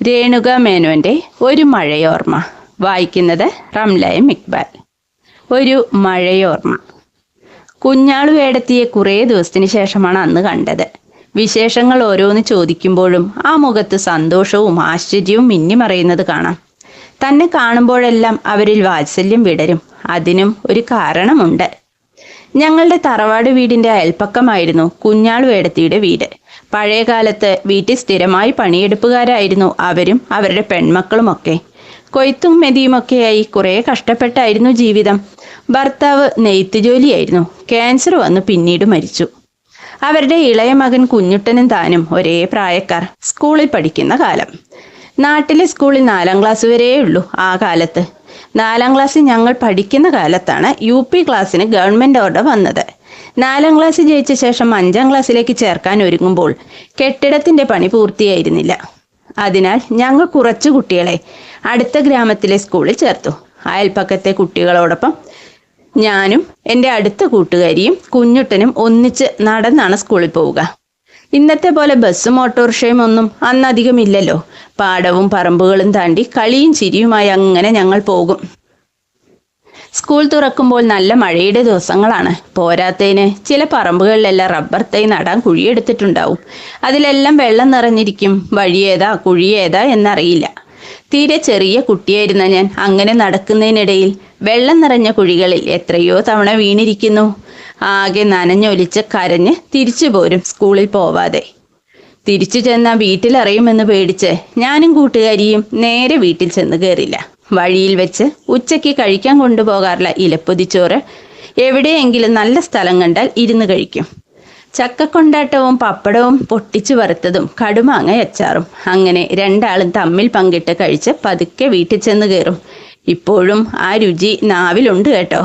രേണുക മേനോന്റെ ഒരു മഴയോർമ്മ. വായിക്കുന്നത് റംലയം ഇക്ബാൽ ഒരു മഴയോർമ്മ. കുഞ്ഞാളു വേടത്തിയെ കുറേ ദിവസത്തിന് ശേഷമാണ് അന്ന് കണ്ടത്. വിശേഷങ്ങൾ ഓരോന്ന് ചോദിക്കുമ്പോഴും ആ മുഖത്ത് സന്തോഷവും ആശ്ചര്യവും മിന്നിമറയുന്നത് കാണാം. തന്നെ കാണുമ്പോഴെല്ലാം അവരിൽ വാത്സല്യം വിടരും. അതിനും ഒരു കാരണമുണ്ട്. ഞങ്ങളുടെ തറവാട് വീടിന്റെ അയൽപ്പക്കമായിരുന്നു കുഞ്ഞാൾ വേടത്തിയുടെ വീട്. പഴയ കാലത്ത് വീട്ടിൽ സ്ഥിരമായി പണിയെടുപ്പുകാരായിരുന്നു അവരും അവരുടെ പെൺമക്കളുമൊക്കെ. കൊയ്ത്തും മെതിയുമൊക്കെയായി കുറേ കഷ്ടപ്പെട്ടായിരുന്നു ജീവിതം. ഭർത്താവ് നെയ്ത്ത് ജോലിയായിരുന്നു. ക്യാൻസർ വന്നു പിന്നീട് മരിച്ചു. അവരുടെ ഇളയ മകൻ കുഞ്ഞുട്ടനും താനും ഒരേ പ്രായക്കാർ. സ്കൂളിൽ പഠിക്കുന്ന കാലം. നാട്ടിലെ സ്കൂളിൽ നാലാം ക്ലാസ് വരെയേ ഉള്ളൂ ആ കാലത്ത്. നാലാം ക്ലാസ്സിൽ ഞങ്ങൾ പഠിക്കുന്ന കാലത്താണ് യു പി ക്ലാസ്സിന് ഗവൺമെന്റ് ഓർഡർ വന്നത്. നാലാം ക്ലാസ് ജയിച്ച ശേഷം അഞ്ചാം ക്ലാസ്സിലേക്ക് ചേർക്കാൻ ഒരുങ്ങുമ്പോൾ കെട്ടിടത്തിന്റെ പണി പൂർത്തിയായിരുന്നില്ല. അതിനാൽ ഞങ്ങൾ കുറച്ചു കുട്ടികളെ അടുത്ത ഗ്രാമത്തിലെ സ്കൂളിൽ ചേർത്തു. അയൽപ്പക്കത്തെ കുട്ടികളോടൊപ്പം ഞാനും എന്റെ അടുത്ത കൂട്ടുകാരിയും കുഞ്ഞുട്ടനും ഒന്നിച്ച് നടന്നാണ് സ്കൂളിൽ പോവുക. ഇന്നത്തെ പോലെ ബസ്സും ഓട്ടോറിക്ഷയും ഒന്നും അന്നധികമില്ലല്ലോ പാടവും പറമ്പുകളും താണ്ടി കളിയും ചിരിയുമായി അങ്ങനെ ഞങ്ങൾ പോകും. സ്കൂൾ തുറക്കുമ്പോൾ നല്ല മഴയുടെ ദിവസങ്ങളാണ്. പോരാത്തതിന് ചില പറമ്പുകളിലെല്ലാം റബ്ബർ തൈ നടാൻ കുഴിയെടുത്തിട്ടുണ്ടാവും. അതിലെല്ലാം വെള്ളം നിറഞ്ഞിരിക്കും. വഴിയേതാ കുഴിയേതാ എന്നറിയില്ല. തീരെ ചെറിയ കുട്ടിയായിരുന്ന ഞാൻ അങ്ങനെ നടക്കുന്നതിനിടയിൽ വെള്ളം നിറഞ്ഞ കുഴികളിൽ എത്രയോ തവണ വീണിരിക്കുന്നു. ആകെ നനഞ്ഞൊലിച്ച് കരഞ്ഞ് തിരിച്ചു പോരും സ്കൂളിൽ പോവാതെ. തിരിച്ചു ചെന്നാൽ വീട്ടിലറിയുമെന്ന് പേടിച്ച് ഞാനും കൂട്ടുകാരിയും നേരെ വീട്ടിൽ ചെന്ന് കയറില്ല വഴിയിൽ വെച്ച് ഉച്ചയ്ക്ക് കഴിക്കാൻ കൊണ്ടുപോകാറുള്ള ഇലപ്പൊതിച്ചോറ്. എവിടെയെങ്കിലും നല്ല സ്ഥലം കണ്ടാൽ ഇരുന്ന് കഴിക്കും. ചക്കക്കൊണ്ടാട്ടവും പപ്പടവും പൊട്ടിച്ചു വറുത്തതും കടുമാങ്ങ അച്ചാറും. അങ്ങനെ രണ്ടാളും തമ്മിൽ പങ്കിട്ട് കഴിച്ച് പതുക്കെ വീട്ടിൽ ചെന്ന് കയറും. ഇപ്പോഴും ആ രുചി നാവിലുണ്ട് കേട്ടോ.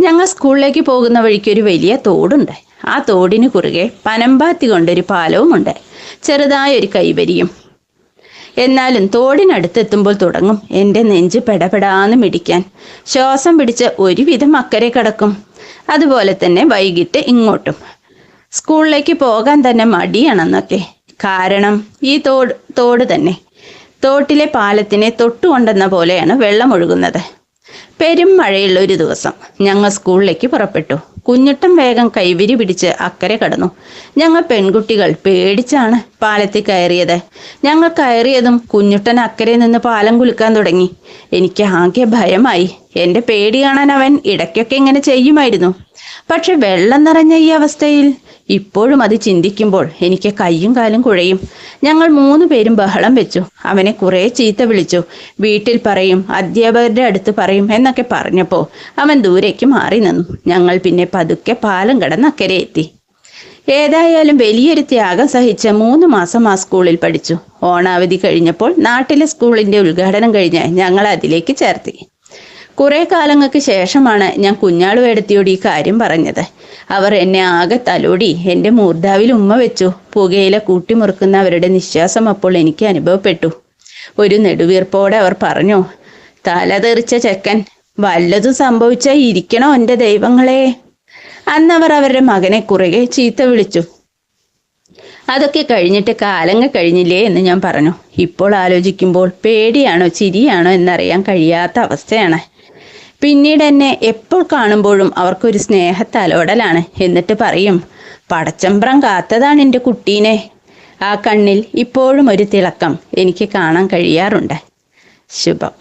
ഞങ്ങൾ സ്കൂളിലേക്ക് പോകുന്ന വഴിക്ക് ഒരു വലിയ തോടുണ്ട്. ആ തോടിന് കുറുകെ പനമ്പാത്തി കൊണ്ടൊരു പാലവുമുണ്ട്. ചെറുതായ ഒരു കൈവരിയും. എന്നാലും തോടിനടുത്തെത്തുമ്പോൾ തുടങ്ങും. എന്റെ നെഞ്ച് പെടപെടാന്ന് മിടിക്കാൻ. ശ്വാസം പിടിച്ച് ഒരുവിധം അക്കരെ കടക്കും. അതുപോലെ തന്നെ വൈകിട്ട് ഇങ്ങോട്ടും. സ്കൂളിലേക്ക് പോകാൻ തന്നെ മടിയാണെന്നൊക്കെ. കാരണം ഈ തോട് തോട് തന്നെ. തോട്ടിലെ പാലത്തിനെ തൊട്ടുകൊണ്ടെന്ന പോലെയാണ് വെള്ളം ഒഴുകുന്നത്. പെരും മഴയുള്ള ഒരു ദിവസം ഞങ്ങൾ സ്കൂളിലേക്ക് പുറപ്പെട്ടു. കുഞ്ഞുട്ടം വേഗം കൈവിരി പിടിച്ച് അക്കരെ കടന്നു. ഞങ്ങൾ പെൺകുട്ടികൾ പേടിച്ചാണ് പാലത്തിൽ കയറിയത്. ഞങ്ങൾ കയറിയതും കുഞ്ഞുട്ടൻ അക്കരെ നിന്ന് പാലം കുലുക്കാൻ തുടങ്ങി. എനിക്ക് ആകെ ഭയമായി. എന്റെ പേടി കാണാൻ അവൻ ഇടയ്ക്കൊക്കെ ഇങ്ങനെ ചെയ്യുമായിരുന്നു. പക്ഷെ വെള്ളം നിറഞ്ഞ ഈ അവസ്ഥയിൽ ഇപ്പോഴും അത് ചിന്തിക്കുമ്പോൾ എനിക്ക് കയ്യും കാലും കുഴയും. ഞങ്ങൾ മൂന്നു പേരും ബഹളം വെച്ചു. അവനെ കുറെ ചീത്ത വിളിച്ചു. വീട്ടിൽ പറയും അധ്യാപകരുടെ അടുത്ത് പറയും എന്നൊക്കെ പറഞ്ഞപ്പോൾ അവൻ ദൂരേക്ക് മാറി നിന്നു. ഞങ്ങൾ പിന്നെ പതുക്കെ പാലം കടന്ന് അക്കരെ എത്തി. ഏതായാലും വലിയൊരു ത്യാഗം സഹിച്ച മൂന്ന് മാസം ആ സ്കൂളിൽ പഠിച്ചു. ഓണാവധി കഴിഞ്ഞപ്പോൾ നാട്ടിലെ സ്കൂളിന്റെ ഉദ്ഘാടനം കഴിഞ്ഞ് ഞങ്ങൾ അതിലേക്ക് ചേർത്തി. കുറെ കാലങ്ങൾക്ക് ശേഷമാണ് ഞാൻ കുഞ്ഞാളുവേടത്തിയോട് ഈ കാര്യം പറഞ്ഞത്. അവർ എന്നെ ആകെ തലോടി എന്റെ മൂർധാവിൽ ഉമ്മ വെച്ചു. പുകയില കൂട്ടിമുറുക്കുന്ന അവരുടെ നിശ്വാസം അപ്പോൾ എനിക്ക് അനുഭവപ്പെട്ടു. ഒരു നെടുവീർപ്പോടെ അവർ പറഞ്ഞു തല തെറിച്ച ചെക്കൻ വല്ലതും സംഭവിച്ച ഇരിക്കണോ എന്റെ ദൈവങ്ങളെ? അന്നവർ അവരുടെ മകനെ കുറുകെ ചീത്ത വിളിച്ചു. അതൊക്കെ കഴിഞ്ഞിട്ട് കാലങ്ങൾ കഴിഞ്ഞില്ലേ? എന്ന് ഞാൻ പറഞ്ഞു. ഇപ്പോൾ ആലോചിക്കുമ്പോൾ പേടിയാണോ ചിരിയാണോ എന്നറിയാൻ കഴിയാത്ത അവസ്ഥയാണ്. പിന്നീട് എന്നെ എപ്പോൾ കാണുമ്പോഴും അവർക്കൊരു സ്നേഹത്തലോടലാണ്. എന്നിട്ട് പറയും പടച്ചമ്പ്രം കാത്തതാണ് എന്റെ കുട്ടീനെ. ആ കണ്ണിൽ ഇപ്പോഴും ഒരു തിളക്കം എനിക്ക് കാണാൻ കഴിയാറുണ്ട്. ശുഭം.